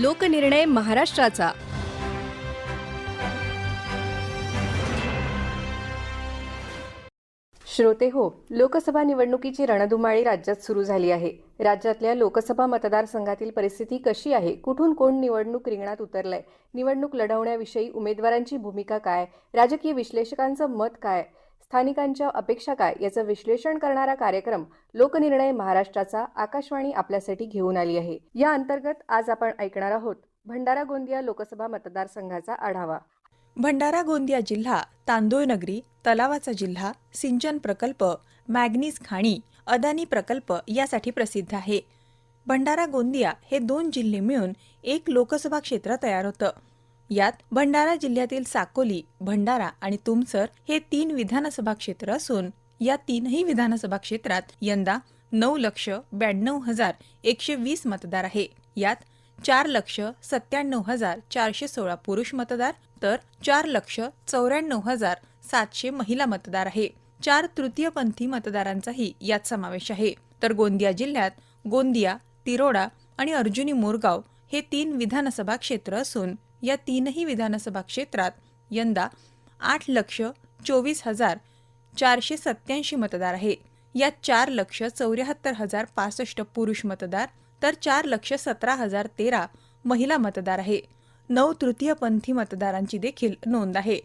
लोकनिर्णय महाराष्ट्राचा. श्रोते हो लोकसभा निवडणुकीची रणधुमाळी राज्यात सुरू झाली आहे. राज्यातल्या लोकसभा मतदारसंघातील परिस्थिती कशी आहे? कुठून कोण निवडणूक रिंगणात उतरलंय? निवडणूक लढवण्याविषयी उमेदवारांची भूमिका काय? राजकीय विश्लेषकांचं मत काय? स्थानिकांच्या अपेक्षा काय याचं विश्लेषण करणारा कार्यक्रम लोकनिर्णय महाराष्ट्राचा आकाशवाणी आपल्यासाठी घेऊन आली आहे. या अंतर्गत आज आपण ऐकणार आहोत भंडारा गोंदिया लोकसभा मतदारसंघाचा आढावा. भंडारा गोंदिया जिल्हा तांदूळ नगरी तलावाचा जिल्हा सिंचन प्रकल्प मॅग्नीज खाणी अदानी प्रकल्प यासाठी प्रसिद्ध आहे. भंडारा गोंदिया हे दोन जिल्हे मिळून एक लोकसभा क्षेत्र तयार होतं. यात भंडारा जिल्ह्यातील साकोली भंडारा आणि तुमसर हे तीन विधानसभा क्षेत्र असून या तीनही विधानसभा क्षेत्रात यंदा नऊ लक्ष ब्याण्णव हजार एकशे वीस मतदार आहे. यात चार लक्ष सत्त्याण्णव हजार चारशे सोळा पुरुष मतदार तर चार लक्ष चौऱ्याण्णव हजार सातशे महिला मतदार आहे. चार तृतीयपंथी मतदारांचाही यात समावेश आहे. तर गोंदिया जिल्ह्यात गोंदिया तिरोडा आणि अर्जुनी मोरगाव हे तीन विधानसभा क्षेत्र असून या तीनही विधानसभा क्षेत्रात यंदा आठ लक्ष चोवीस हजार चारशे सत्याऐंशी मतदार आहे. यात चार लक्ष चौऱ्याहत्तर हजार पासष्ट पुरुष मतदार तर चार लक्ष सतरा हजार तेरा महिला मतदार आहे. नऊ तृतीयपंथी मतदारांची देखील नोंद आहे.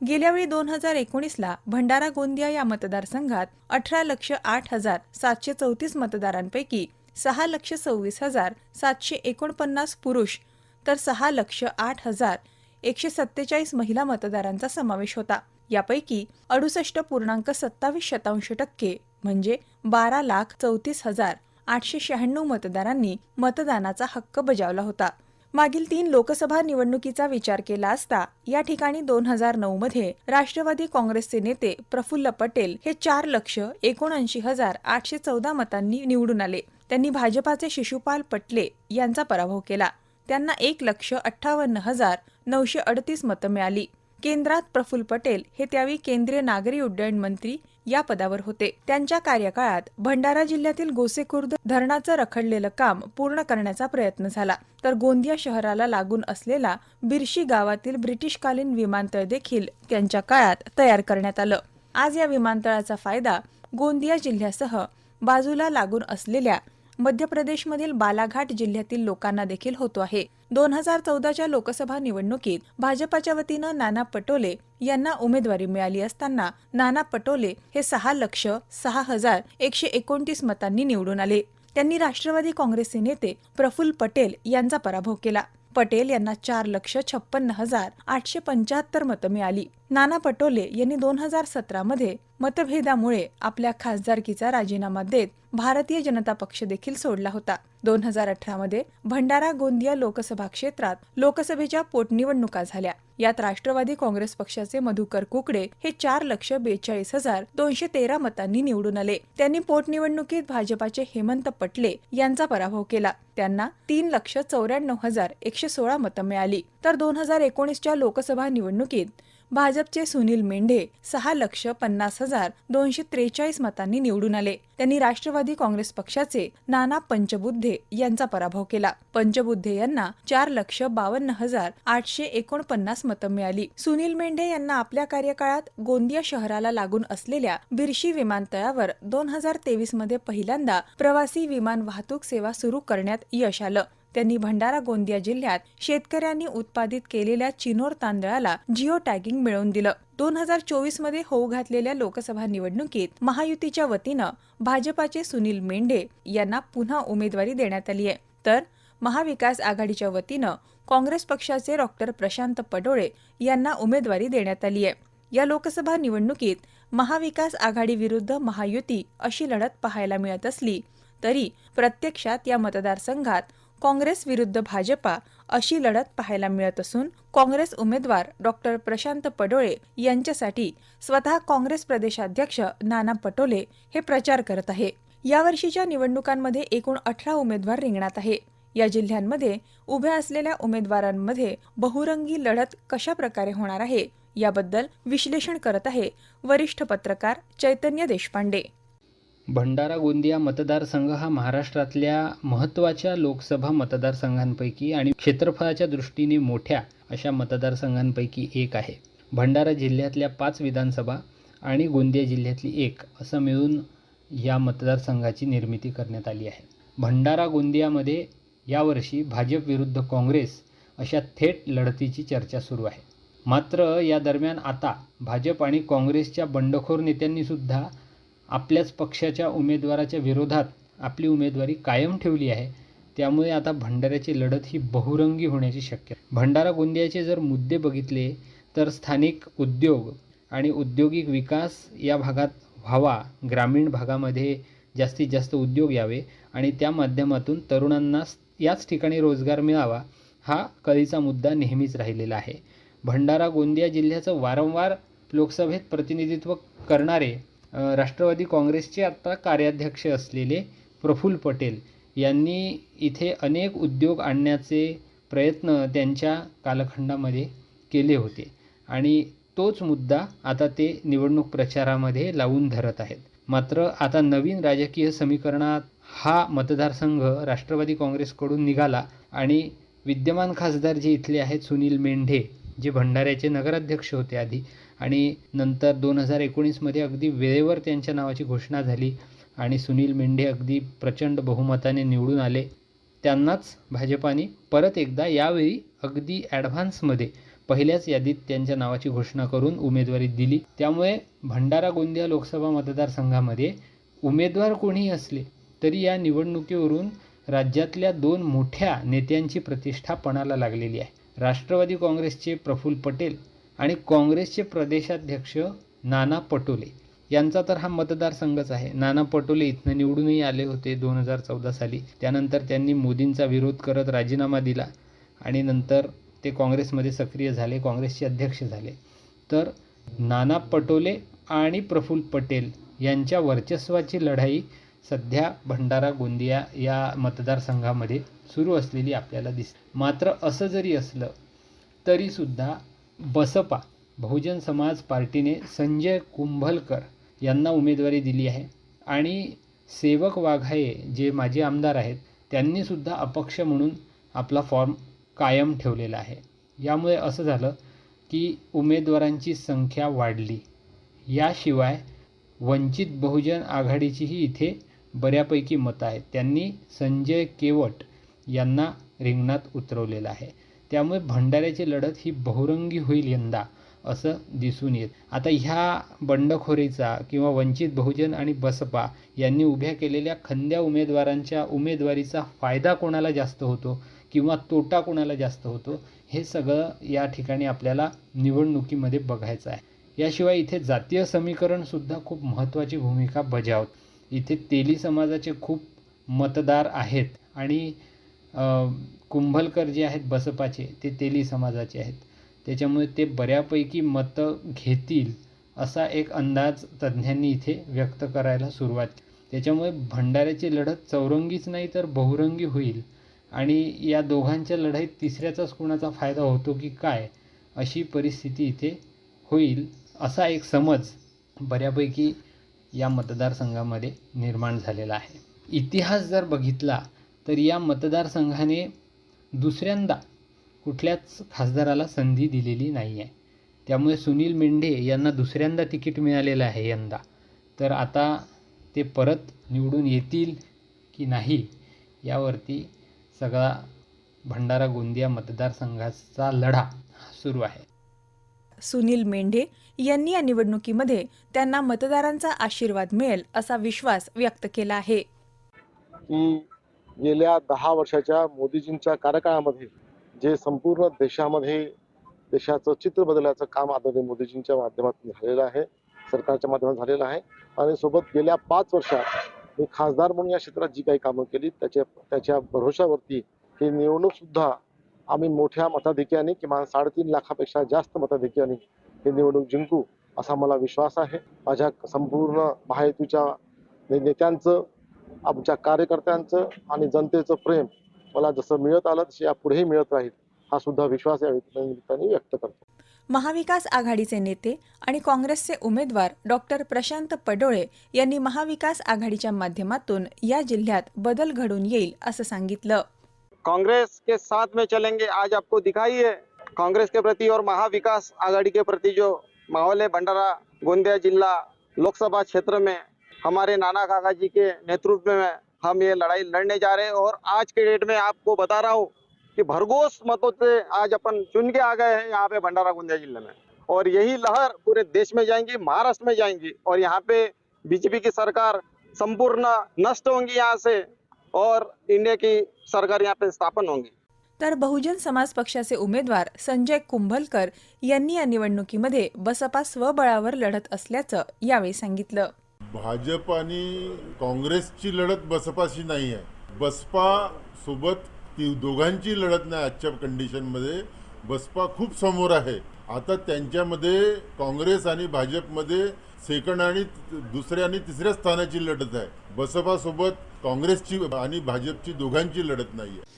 गेल्यावेळी दोन हजार एकोणीसला भंडारा गोंदिया या मतदारसंघात अठरा लक्ष आठ हजार सातशे चौतीस मतदारांपैकी सहा लक्ष सव्वीस हजार सातशे एकोणपन्नास पुरुष तर सहा लक्ष आठ हजार एकशे सत्तेचाळीस महिला मतदारांचा समावेश होता. यापैकी अडुसष्ट पूर्णांक सत्तावीस शतांश टक्के म्हणजे बारा लाख चौतीस हजार आठशे शहाण्णव मतदारांनी मतदानाचा हक्क बजावला होता. मागील तीन लोकसभा निवडणुकीचा विचार केला असता या ठिकाणी दोन हजार नऊ मध्ये राष्ट्रवादी काँग्रेसचे नेते प्रफुल्ल पटेल हे चार लक्ष एकोणऐंशी हजार आठशे चौदा मतांनी निवडून आले. त्यांनी भाजपाचे शिशुपाल पटले यांचा पराभव केला. त्यांना एक लक्ष अठ्ठावन्न हजार नऊशे अडतीस मतं मिळाली. केंद्रात प्रफुल्ल पटेल हे त्यावेळी केंद्रीय नागरी उड्डयन मंत्री या पदावर होते. त्यांच्या कार्यकाळात भंडारा जिल्ह्यातील गोसेखुर्द धरणाचं रखडलेलं काम पूर्ण करण्याचा प्रयत्न झाला. तर गोंदिया शहराला लागून असलेला बिरशी गावातील ब्रिटिशकालीन विमानतळ देखील त्यांच्या काळात तयार करण्यात आलं. आज या विमानतळाचा फायदा गोंदिया जिल्ह्यासह बाजूला लागून असलेल्या मध्य प्रदेशमधील बालाघाट जिल्ह्यातील लोकांना देखील होतो आहे. दोन हजार चौदाच्या लोकसभा निवडणुकीत भाजपाच्या वतीनं नाना पटोले यांना उमेदवारी मिळाली असताना नाना पटोले हे सहा लक्ष सहा हजार एकशे एकोणतीस मतांनी निवडून आले. त्यांनी राष्ट्रवादी काँग्रेसचे नेते प्रफुल्ल पटेल यांचा पराभव केला. पटेल यांना चार लक्ष छप्पन्न हजार आठशे पंच्याहत्तर मतं मिळाली. नाना पटोले यांनी दोन हजार सतरामध्ये मतभेदामुळे आपल्या खासदारकीचा राजीनामा देत भारतीय जनता पक्ष देखील सोडला होता. दोन हजार अठरामध्ये भंडारा गोंदिया लोकसभा क्षेत्रात लोकसभेच्या पोटनिवडणुका झाल्या. यात राष्ट्रवादी काँग्रेस पक्षाचे मधुकर कुकडे हे चार लक्ष बेचाळीस हजार दोनशे तेरा मतांनी निवडून आले. त्यांनी पोटनिवडणुकीत भाजपाचे हेमंत पटले यांचा पराभव केला. त्यांना तीन लक्ष चौऱ्याण्णव हजार एकशे सोळा मतं मिळाली. तर दोन हजार एकोणीसच्या लोकसभा निवडणुकीत भाजपचे सुनील मेंढे सहा लक्ष पन्नास हजार दोनशे त्रेचाळीस मतांनी निवडून आले. त्यांनी राष्ट्रवादी काँग्रेस पक्षाचे नाना पंचबुद्धे यांचा पराभव केला. पंचबुद्धे यांना चार लक्ष बावन्न हजार आठशे एकोणपन्नास मतं मिळाली. सुनील मेंढे यांना आपल्या कार्यकाळात गोंदिया शहराला लागून असलेल्या बिरशी विमानतळावर दोन हजार तेवीसमध्ये पहिल्यांदा प्रवासी विमान वाहतूक सेवा सुरू करण्यात यश आलं. त्यांनी भंडारा गोंदिया जिल्ह्यात शेतकऱ्यांनी उत्पादित केलेल्या चिनोर तांदळाला जिओ टॅगिंग मिळवून दिलं. दोन हजार चोवीसमध्ये होऊ घातलेल्या लोकसभा निवडणुकीत महायुतीच्या वतीनं भाजपाचे सुनील मेंढे यांना पुन्हा उमेदवारी देण्यात आली आहे. तर महाविकास आघाडीच्या वतीनं काँग्रेस पक्षाचे डॉक्टर प्रशांत पडोळे यांना उमेदवारी देण्यात आली आहे. या लोकसभा निवडणुकीत महाविकास आघाडी विरुद्ध महायुती अशी लढत पाहायला मिळत असली तरी प्रत्यक्षात या मतदारसंघात काँग्रेस विरुद्ध भाजपा अशी लढत पाहायला मिळत असून काँग्रेस उमेदवार डॉक्टर प्रशांत पडोळे यांच्यासाठी स्वतः काँग्रेस प्रदेशाध्यक्ष नाना पटोले हे प्रचार करत आहे. यावर्षीच्या निवडणुकांमध्ये एकूण अठरा उमेदवार रिंगणात आहे. या जिल्ह्यांमध्ये उभ्या असलेल्या उमेदवारांमध्ये बहुरंगी लढत कशा प्रकारे होणार आहे याबद्दल विश्लेषण करत आहे वरिष्ठ पत्रकार चैतन्य देशपांडे. भंडारा गोंदिया मतदारसंघ हा महाराष्ट्रातल्या महत्त्वाच्या लोकसभा मतदारसंघांपैकी आणि क्षेत्रफळाच्या दृष्टीने मोठ्या अशा मतदारसंघांपैकी एक आहे. भंडारा जिल्ह्यातल्या पाच विधानसभा आणि गोंदिया जिल्ह्यातली एक असं मिळून या मतदारसंघाची निर्मिती करण्यात आली आहे. भंडारा गोंदियामध्ये यावर्षी भाजप विरुद्ध काँग्रेस अशा थेट लढतीची चर्चा सुरू आहे. मात्र या दरम्यान आता भाजप आणि काँग्रेसच्या बंडखोर नेत्यांनीसुद्धा आपल्याच पक्षाच्या उमेदवाराच्या विरोधात आपली उमेदवारी कायम ठेवली आहे. त्यामुळे आता भंडाऱ्याची लढत ही बहुरंगी होण्याची शक्यता भंडारा गोंदियाचे जर मुद्दे बघितले तर स्थानिक उद्योग आणि औद्योगिक विकास या भागात व्हावा ग्रामीण भागामध्ये जास्तीत जास्त उद्योग यावे आणि त्या माध्यमातून तरुणांना याच ठिकाणी रोजगार मिळावा हा कळीचा मुद्दा नेहमीच राहिलेला आहे. भंडारा गोंदिया जिल्ह्याचं वारंवार लोकसभेत प्रतिनिधित्व करणारे राष्ट्रवादी काँग्रेसचे आता कार्याध्यक्ष असलेले प्रफुल्ल पटेल यांनी इथे अनेक उद्योग आणण्याचे प्रयत्न त्यांच्या कालखंडामध्ये केले होते. आणि तोच मुद्दा आता ते निवडणूक प्रचारामध्ये लावून धरत आहेत. मात्र आता नवीन राजकीय समीकरणात हा मतदारसंघ राष्ट्रवादी काँग्रेसकडून निघाला आणि विद्यमान खासदार जे इथले आहेत सुनील मेंढे जे भंडाऱ्याचे नगराध्यक्ष होते आधी आणि नंतर दोन हजार एकोणीसमध्ये अगदी वेळेवर त्यांच्या नावाची घोषणा झाली आणि सुनील मेंढे अगदी प्रचंड बहुमताने निवडून आले. त्यांनाच भाजपाने परत एकदा यावेळी अगदी ॲडव्हान्समध्ये पहिल्याच यादीत त्यांच्या नावाची घोषणा करून उमेदवारी दिली. त्यामुळे भंडारा गोंदिया लोकसभा मतदारसंघामध्ये उमेदवार कोणीही असले तरी या निवडणुकीवरून राज्यातल्या दोन मोठ्या नेत्यांची प्रतिष्ठा पणाला लागलेली आहे. राष्ट्रवादी काँग्रेसचे प्रफुल्ल पटेल आणि काँग्रेसचे प्रदेशाध्यक्ष नाना पटोले. यांचा तर हा मतदारसंघच आहे. नाना पटोले इथनं निवडूनही आले होते दोन हजार चौदा साली. त्यानंतर त्यांनी मोदींचा विरोध करत राजीनामा दिला आणि नंतर ते काँग्रेसमध्ये सक्रिय झाले काँग्रेसचे अध्यक्ष झाले. तर नाना पटोले आणि प्रफुल्ल पटेल यांच्या वर्चस्वाची लढाई सध्या भंडारा गोंदिया या मतदारसंघामध्ये सुरू असलेली आपल्याला दिसते. मात्र असं जरी असलं तरीसुद्धा बसपा बहुजन समाज पार्टीने संजय कुंभलकर यांना उमेदवारी दिली आहे. आणि सेवक वाघाये जे माजी आमदार आहेत त्यांनीसुद्धा अपक्ष म्हणून आपला फॉर्म कायम ठेवलेला आहे. यामुळे असं झालं की उमेदवारांची संख्या वाढली. याशिवाय वंचित बहुजन आघाडीचीही इथे बऱ्यापैकी मतं आहेत. त्यांनी संजय केवट यांना रिंगणात उतरवलेलं आहे. त्यामुळे भंडाऱ्याची लढत ही बहुरंगी होईल यंदा असं दिसून येत. आता ह्या बंडखोरीचा किंवा वंचित बहुजन आणि बसपा यांनी उभ्या केलेल्या खंद्या उमेदवारांच्या उमेदवारीचा फायदा कोणाला जास्त होतो किंवा तोटा कोणाला जास्त होतो हे सगळं या ठिकाणी आपल्याला निवडणुकीमध्ये बघायचं आहे. याशिवाय इथे जातीय समीकरणसुद्धा खूप महत्त्वाची भूमिका बजावत. इथे तेली समाजाचे खूप मतदार आहेत आणि कुंभलकर जे आहेत बसपाचे ते तेली समाजाचे आहेत. त्याच्यामुळे ते बऱ्यापैकी मतं घेतील असा एक अंदाज तज्ज्ञांनी इथे व्यक्त करायला सुरुवात त्याच्यामुळे भंडाऱ्याची लढत चौरंगीच नाही तर बहुरंगी होईल. आणि या दोघांच्या लढाईत तिसऱ्याचाच कोणाचा फायदा होतो की काय अशी परिस्थिती इथे होईल असा एक समज बऱ्यापैकी या मतदारसंघामध्ये निर्माण झालेला आहे. इतिहास जर बघितला तर या मतदारसंघाने दुसऱ्यांदा कुठल्याच खासदाराला संधी दिलेली नाही आहे त्यामुळे सुनील मेंढे यांना दुसऱ्यांदा तिकीट मिळालेलं आहे यंदा. तर आता ते परत निवडून येतील की नाही यावरती सगळा भंडारा गोंदिया मतदारसंघाचा लढा सुरू आहे. सुनील मेंढे यांनी या निवडणुकीमध्ये त्यांना मतदारांचा आशीर्वाद मिळेल असा विश्वास व्यक्त केला आहे. गेल्या दहा वर्षाच्या मोदीजींच्या कार्यकाळामध्ये जे संपूर्ण देशामध्ये देशाचं चित्र बदलण्याचं काम आदरणीय मोदीजींच्या माध्यमातून झालेलं आहे सरकारच्या माध्यमातून झालेलं आहे. आणि सोबत गेल्या पाच वर्षात मी खासदार म्हणून या क्षेत्रात जी काही कामं केली त्याच्या त्याच्या भरोशावरती ही निवडणूक सुद्धा आम्ही मोठ्या मताधिक्याने किमान साडेतीन लाखापेक्षा जास्त मताधिक्याने ही निवडणूक जिंकू असा मला विश्वास आहे. माझ्या संपूर्ण महायुतीच्या नेत्यांचं आमच्या कार्यकर्त्यांचं आणि जनतेचं प्रेम मला जसं मिळत आलं तसे यापुढेही मिळत राहील हा सुद्धा विश्वास या निमित्ताने व्यक्त करतो. महाविकास आघाडीचे नेते आणि काँग्रेसचे उमेदवार डॉक्टर प्रशांत पडोळे यांनी महाविकास आघाडीच्या माध्यमातून या जिल्ह्यात बदल घडून येईल असं सांगितलं. कांग्रेस के साथ में चलेंगे आज आपको दिखाई है कांग्रेस के प्रति और महाविकास आघाड़ी के प्रति जो माहौल है भंडारा गोंदिया जिला लोकसभा क्षेत्र में हमारे नाना काका जी के नेतृत्व में हम ये लड़ाई लड़ने जा रहे हैं और आज के डेट में आपको बता रहा हूँ कि भरघोस मतों से आज अपन चुन के आ गए हैं यहाँ पे भंडारा गोंदिया जिले में। और यही लहर पूरे देश में जाएंगी महाराष्ट्र में जाएंगी और यहाँ पे बीजेपी की सरकार संपूर्ण नष्ट होंगी यहाँ से और इंडिया की सरकार यहाँ पे स्थापन होंगी। तर बहुजन समाज पक्षाचे उमेदवार संजय कुंभलकर यांनी या निवडणुकीमध्ये बसपा स्वबळावर लढत असल्याचं यावेळी सांगितलं. भाजप आणि काँग्रेसची लढत बसपाशी नाही आहे. बसपा सोबत ती दोघांची लढत नाही आजच्या कंडिशनमध्ये बसपा खूप समोर आहे. आता त्यांच्यामध्ये काँग्रेस आणि भाजपमध्ये सेकंड आणि दुसऱ्या आणि तिसऱ्या स्थानाची लढत आहे. बसपा सोबत काँग्रेसची आणि भाजपची दोघांची लढत नाही आहे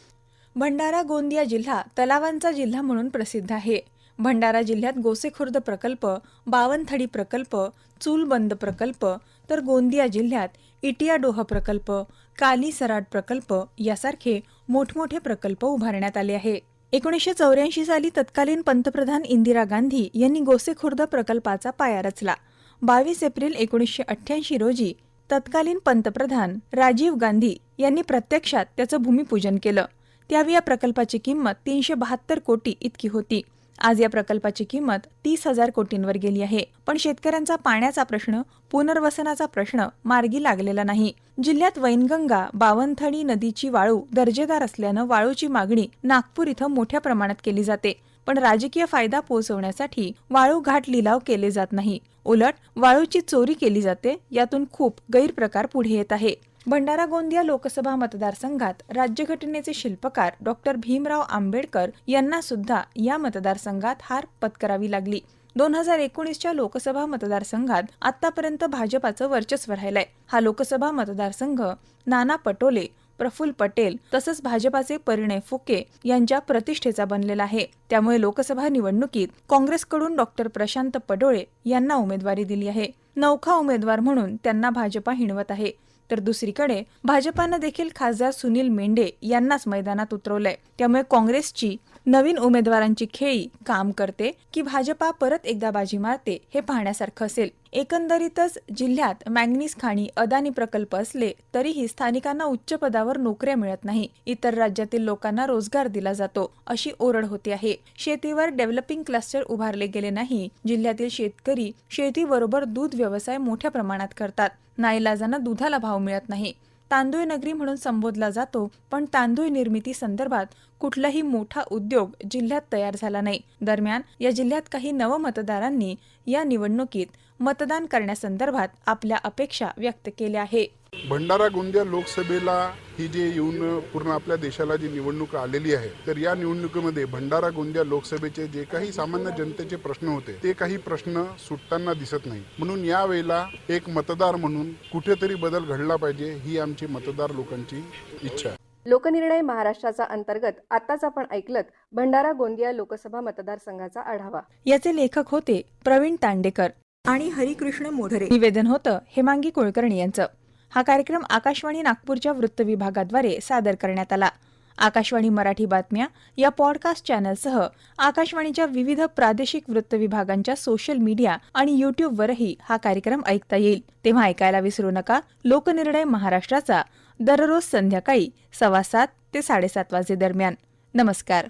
भंडारा गोंदिया जिल्हा तलावांचा जिल्हा म्हणून प्रसिद्ध आहे. भंडारा जिल्ह्यात गोसेखुर्द प्रकल्प बावनथडी प्रकल्प चूलबंद प्रकल्प तर गोंदिया जिल्ह्यात इटियाडोह प्रकल्प काली सराट प्रकल्प यासारखे मोठमोठे प्रकल्प उभारण्यात आले आहे. एकोणीसशे चौऱ्याऐंशी साली तत्कालीन पंतप्रधान इंदिरा गांधी यांनी गोसेखुर्द प्रकल्पाचा पाया रचला. बावीस एप्रिल एकोणीसशे अठ्ठ्याऐंशी रोजी तत्कालीन पंतप्रधान राजीव गांधी यांनी प्रत्यक्षात त्याचं भूमिपूजन केलं. त्यावेळी या प्रकल्पाची किंमत तीनशे बहात्तर कोटी इतकी होती. आज या प्रकल्पाची किंमत तीस हजार कोटींवर गेली आहे. पण शेतकऱ्यांचा पाण्याचा प्रश्न पुनर्वसनाचा प्रश्न मार्गी लागलेला नाही. जिल्ह्यात वैनगंगा बावनथडी नदीची वाळू दर्जेदार असल्यानं वाळूची मागणी नागपूर इथं मोठ्या प्रमाणात केली जाते. पण राजकीय फायदा पोहोचवण्यासाठी वाळू घाट लिलाव केले जात नाही. उलट वाळूची चोरी केली जाते यातून खूप गैरप्रकार पुढे येत आहे. भंडारा गोंदिया लोकसभा मतदारसंघात राज्यघटनेचे शिल्पकार डॉक्टर भीमराव आंबेडकर यांना सुद्धा या मतदारसंघात हार पत्करावी लागली. दोन हजार एकोणीसच्या लोकसभा मतदारसंघात आतापर्यंत भाजपाचं वर्चस्व राहिलंय. हा लोकसभा मतदारसंघ नाना पटोले प्रफुल्ल पटेल तसंच भाजपाचे परिणय फुके यांच्या प्रतिष्ठेचा बनलेला आहे. त्यामुळे लोकसभा निवडणुकीत काँग्रेसकडून डॉक्टर प्रशांत पडोळे यांना उमेदवारी दिली आहे. नौखा उमेदवार म्हणून त्यांना भाजपा हिणवत आहे. तर दुसरीकडे भाजपानं देखील खासदार सुनील मेंढे यांनाच मैदानात उतरवलंय. त्यामुळे काँग्रेसची नवीन उमेदवारांची खेळी काम करते की भाजपा परत एकदा बाजी मारते हे पाहण्यासारखं असेल. एकंदरीतच जिल्ह्यात मॅंगनीज खाणी अदानी प्रकल्प असले तरीही स्थानिकांना उच्च पदावर नोकऱ्या मिळत नाही. इतर राज्यातील लोकांना रोजगार दिला जातो अशी ओरड होती आहे. शेतीवर डेव्हलपिंग क्लस्टर उभारले गेले नाही. जिल्ह्यातील शेतकरी शेतीबरोबर दूध व्यवसाय मोठ्या प्रमाणात करतात. नाईलाजानं दुधाला भाव मिळत नाही. तांदूळ नगरी म्हणून संबोधला जातो पण तांदूळ निर्मिती संदर्भात कुठलाही मोठा उद्योग जिल्ह्यात तयार झाला नाही. दरम्यान या जिल्ह्यात काही नवमतदारांनी या निवडणुकीत मतदान करण्यासंदर्भात आपल्या अपेक्षा व्यक्त केल्या आहे. भंडारा गोंदिया लोकसभेला ही जी येऊन पूर्ण आपल्या देशाला जी निवडणूक आलेली आहे तर या निवडणुकीमध्ये भंडारा गोंदिया लोकसभेचे जे काही सामान्य जनतेचे प्रश्न होते ते काही प्रश्न सुटताना दिसत नाही. म्हणून यावेळेला एक मतदार म्हणून कुठेतरी बदल घडला पाहिजे ही आमची मतदार लोकांची इच्छा आहे. लोकनिर्णय महाराष्ट्राचा अंतर्गत आताच आपण ऐकलत भंडारा गोंदिया लोकसभा मतदारसंघाचा आढावा. याचे लेखक होते प्रवीण तांडेकर. आणि हरिकृष्ण मोढरे. निवेदन होतं हेमांगी कुलकर्णी यांचं. हा कार्यक्रम आकाशवाणी नागपूरच्या वृत्त विभागाद्वारे सादर करण्यात आला. आकाशवाणी मराठी बातम्या या पॉडकास्ट चॅनलसह आकाशवाणीच्या विविध प्रादेशिक वृत्त विभागांच्या सोशल मीडिया आणि युट्यूबवरही हा कार्यक्रम ऐकता येईल. तेव्हा ऐकायला विसरू नका. लोकनिर्णय महाराष्ट्राचा दररोज संध्याकाळी सव्वा सात ते साडेसात वाजे दरम्यान. नमस्कार.